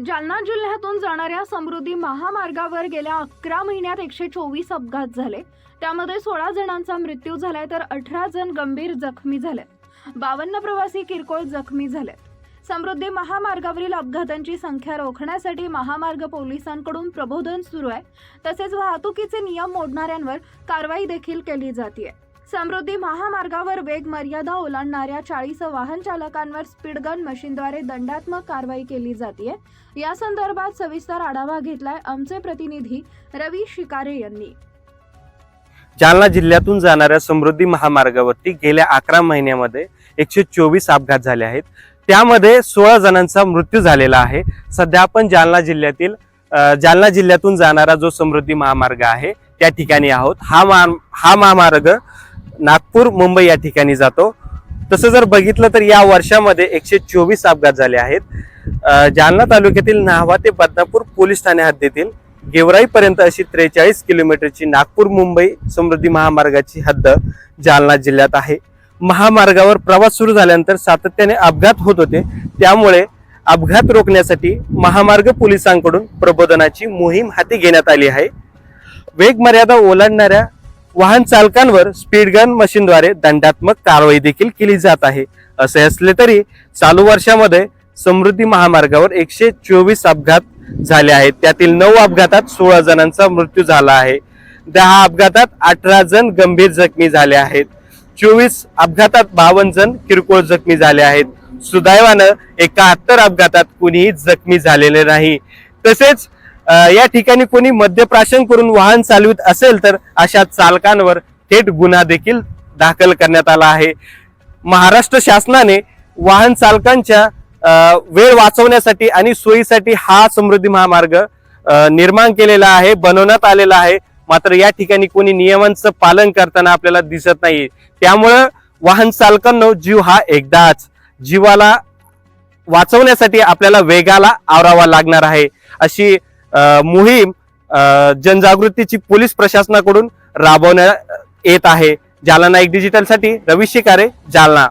जालना जिल्ह्यातून जाणाऱ्या समृद्धी महामार्गावर गेल्या अकरा महिन्यात एकशे चोवीस अपघात झाले. त्यामध्ये सोळा जणांचा मृत्यू झालाय तर अठरा जण गंभीर जखमी झाले. बावन्न प्रवासी किरकोळ जखमी झाले. समृद्धी महामार्गावरील अपघातांची संख्या रोखण्यासाठी महामार्ग पोलिसांकडून प्रबोधन सुरू आहे. तसेच वाहतुकीचे नियम मोडणाऱ्यांवर कारवाई देखील केली जाते समृद्धी महामार्गावर वेग मर्यादा ओलांडणाऱ्या चाळीस वाहन चालकांवर स्पीडगन मशीनद्वारे दंडात्मक कारवाई केली जाते या संदर्भात सविस्तर आढावा घेतलाय आमचे प्रतिनिधी रवी शिकारे यांनी. जालना जिल्ह्यातून जाणाऱ्या समृद्धी महामार्गावरती गेल्या अकरा महिन्यामध्ये एकशे चोवीस अपघात झाले आहेत. त्यामध्ये सोळा जणांचा मृत्यू झालेला आहे. सध्या आपण जालना जिल्ह्यातील जालना जिल्ह्यातून जाणारा जो समृद्धी महामार्ग आहे त्या ठिकाणी आहोत. हा मा हा महामार्ग नागपूर मुंबई या ठिकाणी जातो. तसं जर बघितलं तर या वर्षामध्ये एकशे चोवीस अपघात झाले आहेत. जालना तालुक्यातील नाहवा ते बदनापूर पोलीस ठाणे हद्दीतील गेवराईपर्यंत अशी त्रेचाळीस किलोमीटरची नागपूर मुंबई समृद्धी महामार्गाची हद्द जालना जिल्ह्यात आहे. महामार्गावर प्रवास सुरू झाल्यानंतर सातत्याने अपघात होत होते. त्यामुळे अपघात रोखण्यासाठी महामार्ग पोलिसांकडून प्रबोधनाची मोहीम हाती घेण्यात आली आहे. वेग मर्यादा ओलांडणाऱ्या वाहन चालकांवर स्पीडगन मशीनद्वारे दंडात्मक कारवाई देखील केली जात आहे. असे असले तरी चालू वर्षामध्ये समृद्धी महामार्गावर एकशे चोवीस अपघात झाले आहेत. त्यातील नऊ अपघातात सोळा जणांचा मृत्यू झाला आहे. दहा अपघातात अठरा जण गंभीर जखमी झाले आहेत. चोवीस अपघातात बावन्न जण किरकोळ जखमी झाले आहेत. सुदैवानं एकाहत्तर अपघातात कुणीही जखमी झालेले नाही. तसेच या ठिकाणी कोणी मद्यप्राशन करून वाहन चालवित असेल तर अशा चालकांवर थेट गुन्हा देखील दाखल करण्यात आला आहे. महाराष्ट्र शासनाने वाहन चालकांच्या वेळ वाचवण्यासाठी आणि सोयीसाठी हा समृद्धी महामार्ग निर्माण केलेला आहे बनवण्यात आलेला आहे. मात्र या ठिकाणी कोणी नियमांचं पालन करताना आपल्याला दिसत नाही त्यामुळं वाहन चालकांना जीव हा एकदाच. जीवाला वाचवण्यासाठी आपल्याला वेगाला आवरावा लागणार आहे. अशी मोहीम जनजागृतीची पोलीस प्रशासनाकडून राबवण्यात येत आहे. जालना एक डिजिटलसाठी रवी शिकारे जालना.